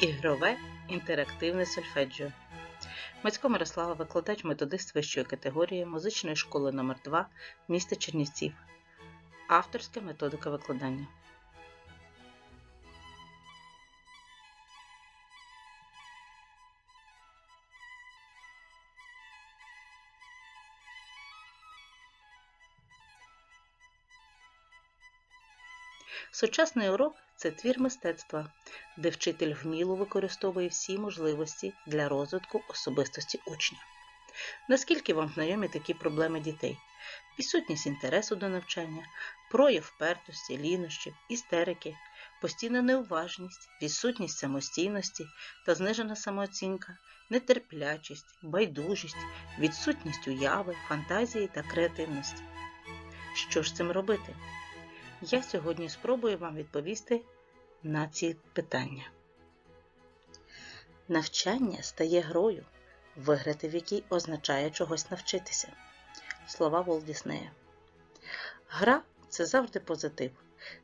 Ігрове інтерактивне сольфеджіо. Мацько Мирослава, викладач методист вищої категорії музичної школи номер 2 міста Чернівців. Авторська методика викладання. Сучасний урок це твір мистецтва, де вчитель вміло використовує всі можливості для розвитку особистості учня. Наскільки вам знайомі такі проблеми дітей? Відсутність інтересу до навчання, прояв впертості, лінощів, істерики, постійна неуважність, відсутність самостійності та знижена самооцінка, нетерплячість, байдужість, відсутність уяви, фантазії та креативності. Що ж цим робити? Я сьогодні спробую вам відповісти на ці питання. Навчання стає грою, виграти в якій означає чогось навчитися. Слова Волт Діснея. Гра це завжди позитив.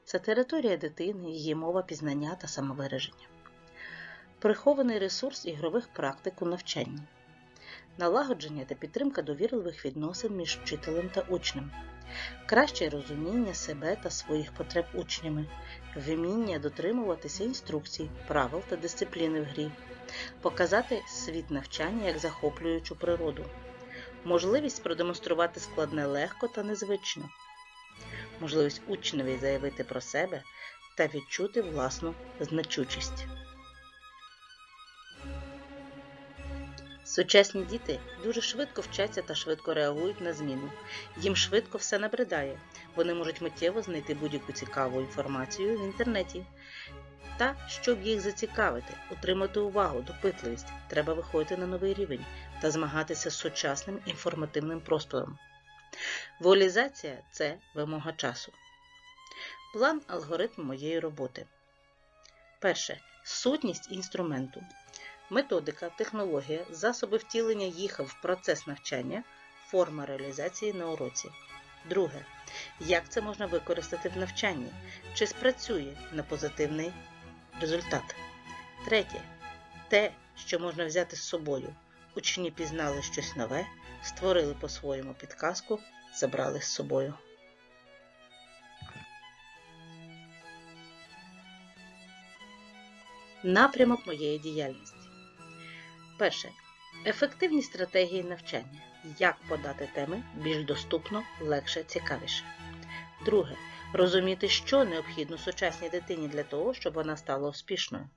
Це територія дитини, її мова пізнання та самовираження. Прихований ресурс ігрових практик у навчанні. Налагодження та підтримка довірливих відносин між вчителем та учнем. Краще розуміння себе та своїх потреб учнями, вміння дотримуватися інструкцій, правил та дисципліни в грі, показати світ навчання як захоплюючу природу, можливість продемонструвати складне легко та незвично, можливість учневі заявити про себе та відчути власну значучість. Сучасні діти дуже швидко вчаться та швидко реагують на зміну. Їм швидко все набридає. Вони можуть миттєво знайти будь-яку цікаву інформацію в інтернеті. Та, щоб їх зацікавити, отримати увагу, допитливість, треба виходити на новий рівень та змагатися з сучасним інформативним простором. Вуалізація це вимога часу. План алгоритм моєї роботи. Перше. Сутність інструменту методика, технологія, засоби втілення їх в процес навчання, форма реалізації на уроці. Друге. Як це можна використати в навчанні? Чи спрацює на позитивний результат? Третє. Те, що можна взяти з собою. Учні пізнали щось нове, створили по-своєму підказку, забрали з собою. Напрямок моєї діяльності. Перше. Ефективні стратегії навчання. Як подати теми більш доступно, легше, цікавіше. Друге. Розуміти, що необхідно сучасній дитині для того, щоб вона стала успішною.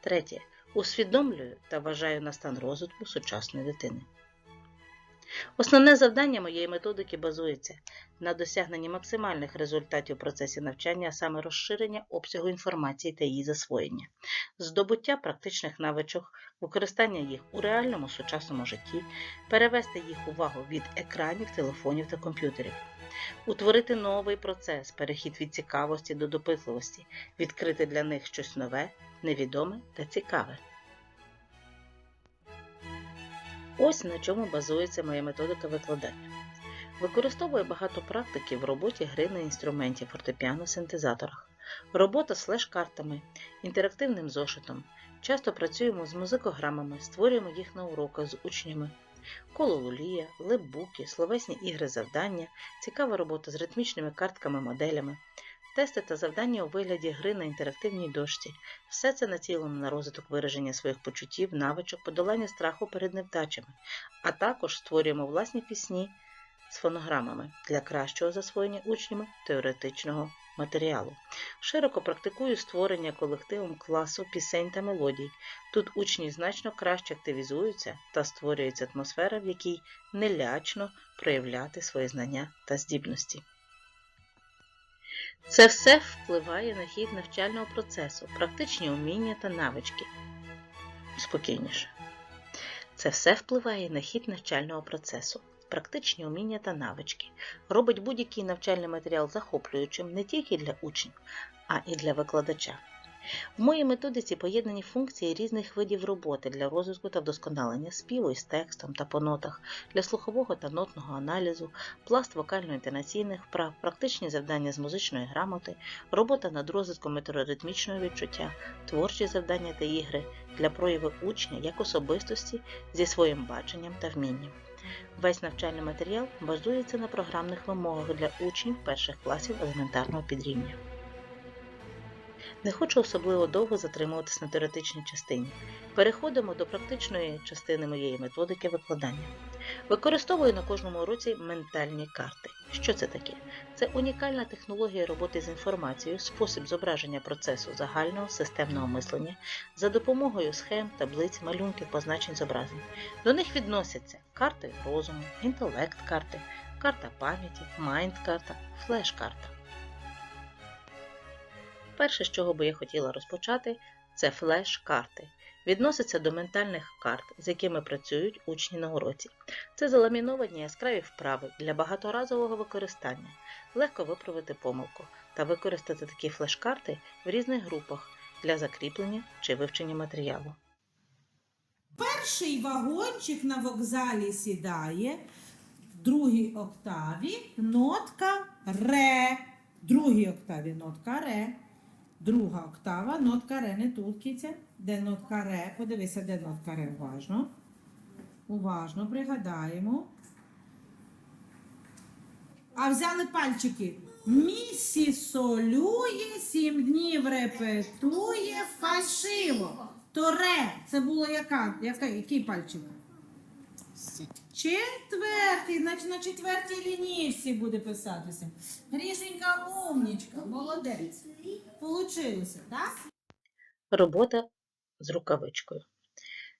Третє. Усвідомлюю та вважаю на стан розвитку сучасної дитини. Основне завдання моєї методики базується на досягненні максимальних результатів в процесі навчання, а саме розширення обсягу інформації та її засвоєння, здобуття практичних навичок, використання їх у реальному сучасному житті, перевести їх увагу від екранів, телефонів та комп'ютерів, утворити новий процес, перехід від цікавості до допитливості, відкрити для них щось нове, невідоме та цікаве. Ось на чому базується моя методика викладання. Використовую багато практики в роботі гри на інструменті фортепіано-синтезаторах, робота з флеш-картами, інтерактивним зошитом. Часто працюємо з музикограмами, створюємо їх на уроках з учнями. Кололулія, лепбуки, словесні ігри завдання, цікава робота з ритмічними картками-моделями, тести та завдання у вигляді гри на інтерактивній дошці. Все це націлено на розвиток вираження своїх почуттів, навичок, подолання страху перед невдачами, а також створюємо власні пісні з фонограмами для кращого засвоєння учнями теоретичного матеріалу. Широко практикую створення колективом класу пісень та мелодій. Тут учні значно краще активізуються та створюється атмосфера, в якій нелячно проявляти свої знання та здібності. Це все впливає на хід навчального процесу, практичні уміння та навички. Спокійніше. Це все впливає на хід навчального процесу, практичні уміння та навички, робить будь-який навчальний матеріал захоплюючим не тільки для учнів, а і для викладача. В моїй методиці поєднані функції різних видів роботи для розвитку та вдосконалення співу із текстом та по нотах, для слухового та нотного аналізу, пласт вокально-інтонаційних вправ, практичні завдання з музичної грамоти, робота над розвитком метроритмічного відчуття, творчі завдання та ігри для прояви учня як особистості зі своїм баченням та вмінням. Весь навчальний матеріал базується на програмних вимогах для учнів перших класів елементарного підрівня. Не хочу особливо довго затримуватись на теоретичній частині. Переходимо до практичної частини моєї методики викладання. Використовую на кожному уроці ментальні карти. Що це таке? Це унікальна технологія роботи з інформацією, спосіб зображення процесу загального системного мислення за допомогою схем, таблиць, малюнків, позначень зображень. До них відносяться карти розуму, інтелект-карти, карта пам'яті, майнд-карта, флеш-карта. Перше, з чого би я хотіла розпочати, це флеш-карти. Відносяться до ментальних карт, з якими працюють учні на уроці. Це заламіновані яскраві вправи для багаторазового використання, легко виправити помилку та використати такі флеш-карти в різних групах для закріплення чи вивчення матеріалу. Перший вагончик на вокзалі сідає, в другій октаві нотка ре. Другій октаві нотка ре. Друга октава, нотка ре, не тут кіця. Де нотка ре? Подивися, де нотка ре. Уважно. Уважно пригадаємо. А взяли пальчики. Місі солює, сім днів репетує фальшиво. То ре. Це було яка який пальчик? Четвертий, значить на четвертій лінійці буде писатися. Грішенька умнічка, молодець. Получилося, так? Робота з рукавичкою.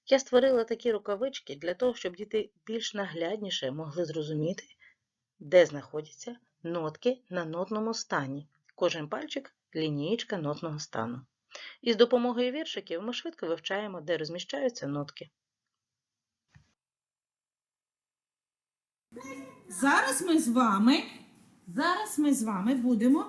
Я створила такі рукавички для того, щоб діти більш наглядніше могли зрозуміти, де знаходяться нотки на нотному стані. Кожен пальчик лінієчка нотного стану. І з допомогою віршиків ми швидко вивчаємо, де розміщаються нотки. Зараз ми з вами, зараз ми з вами будемо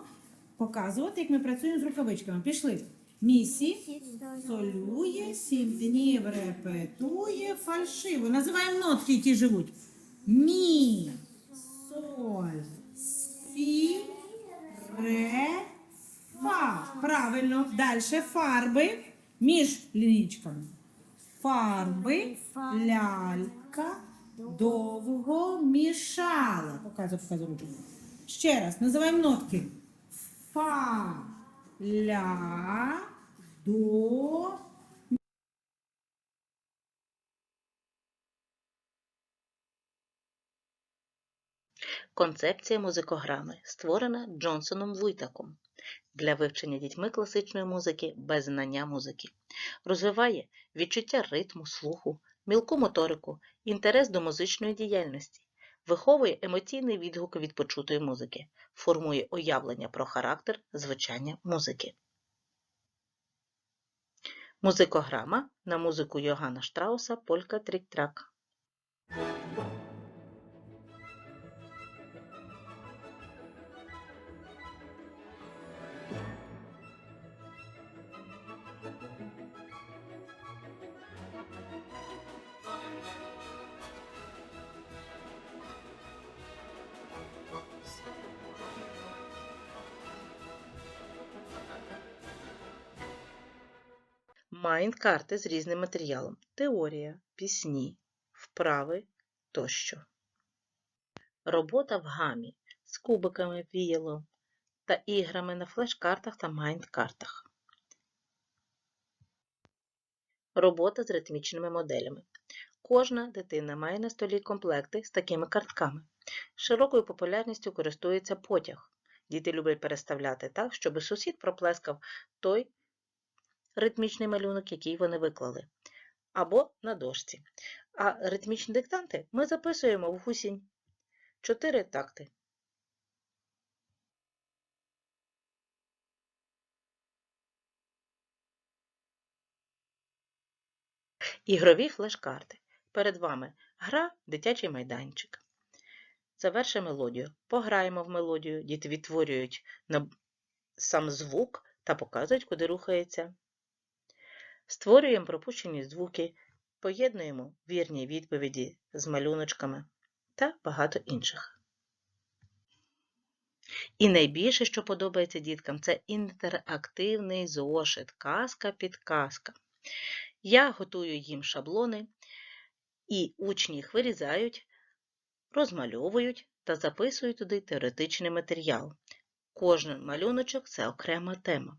показувати, як ми працюємо з рукавичками. Пішли. Місі солює, сім днів репетує фальшиво. Називаємо нотки, які живуть. Мі, соль, сі, ре, фа. Правильно. Далі фарби між лінічками. Фарби, лялька, довго мішала. Показуй, показуй руку. Ще раз, називаємо нотки. Фа, ля, до, Концепція музикограми створена Джонсоном Вуйтаком для вивчення дітьми класичної музики без знання музики. Розвиває відчуття ритму, слуху, мілку моторику, інтерес до музичної діяльності, виховує емоційний відгук від почутої музики, формує уявлення про характер звучання музики. Музикограма на музику Йоганна Штрауса Полька Трік-Трак. Майнд-карти з різним матеріалом. Теорія, пісні, вправи тощо. Робота в гамі з кубиками, віялом та іграми на флеш-картах та майнд-картах. Робота з ритмічними моделями. Кожна дитина має на столі комплекти з такими картками. Широкою популярністю користується потяг. Діти люблять переставляти так, щоб сусід проплескав той ритмічний малюнок, який вони виклали, або на дошці. А ритмічні диктанти ми записуємо в гусінь. Чотири такти. Ігрові флеш-карти. Перед вами гра дитячий майданчик. Заверши мелодію. Пограємо в мелодію. Діти відтворюють сам звук та показують, куди рухається. Створюємо пропущені звуки, поєднуємо вірні відповіді з малюночками та багато інших. І найбільше, що подобається діткам, це інтерактивний зошит, казка-підказка. Я готую їм шаблони, і учні їх вирізають, розмальовують та записують туди теоретичний матеріал. Кожен малюночок це окрема тема.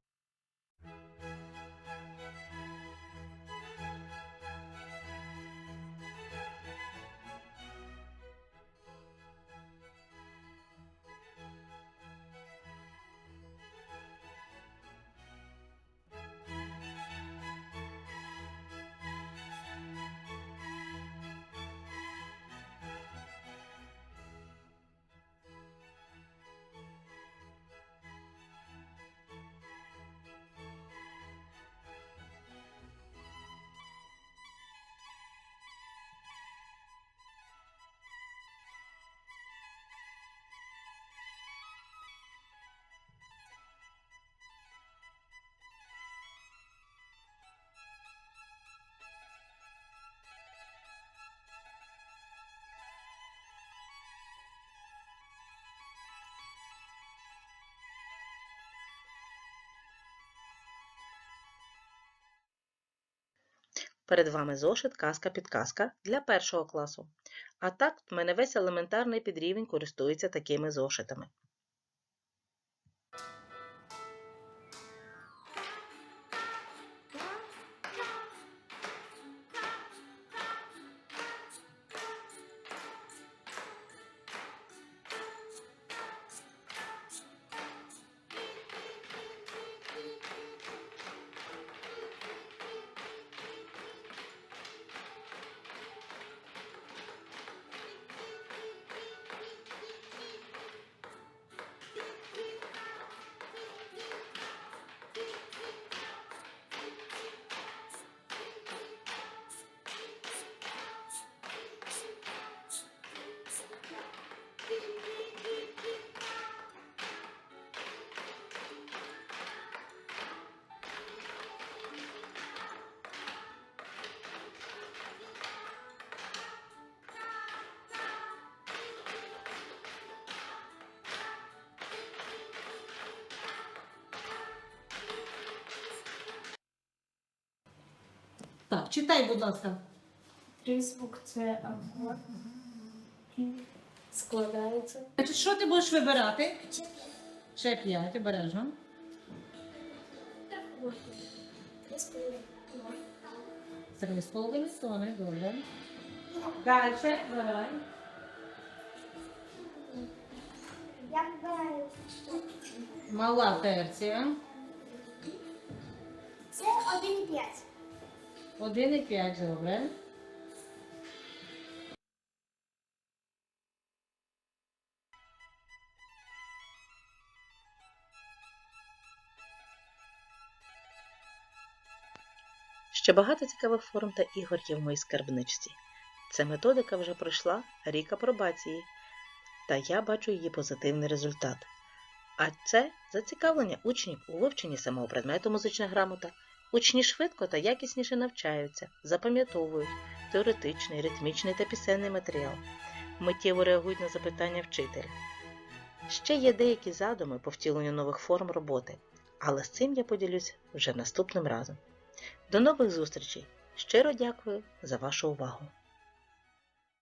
Перед вами зошит казка-підказка для першого класу. А так, в мене весь елементарний підрівень користується такими зошитами. Так, читай, будь ласка. Три звук це або складається. Значить, Що ти будеш вибирати? Ще п'ять, обережно. Три з половиною тони, добре. Далі, давай. Я вибираю. Мала терція. Це один п'ять. Один 1,5 зробимо. Ще багато цікавих форм та ігор є в моїй скарбничці. Ця методика вже пройшла рік апробації, та я бачу її позитивний результат. А це зацікавлення учнів у вивченні самого предмету музична грамота. Учні швидко та якісніше навчаються, запам'ятовують теоретичний, ритмічний та пісенний матеріал, миттєво реагують на запитання вчителя. Ще є деякі задуми по втіленню нових форм роботи, але з цим я поділюсь вже наступним разом. До нових зустрічей! Щиро дякую за вашу увагу!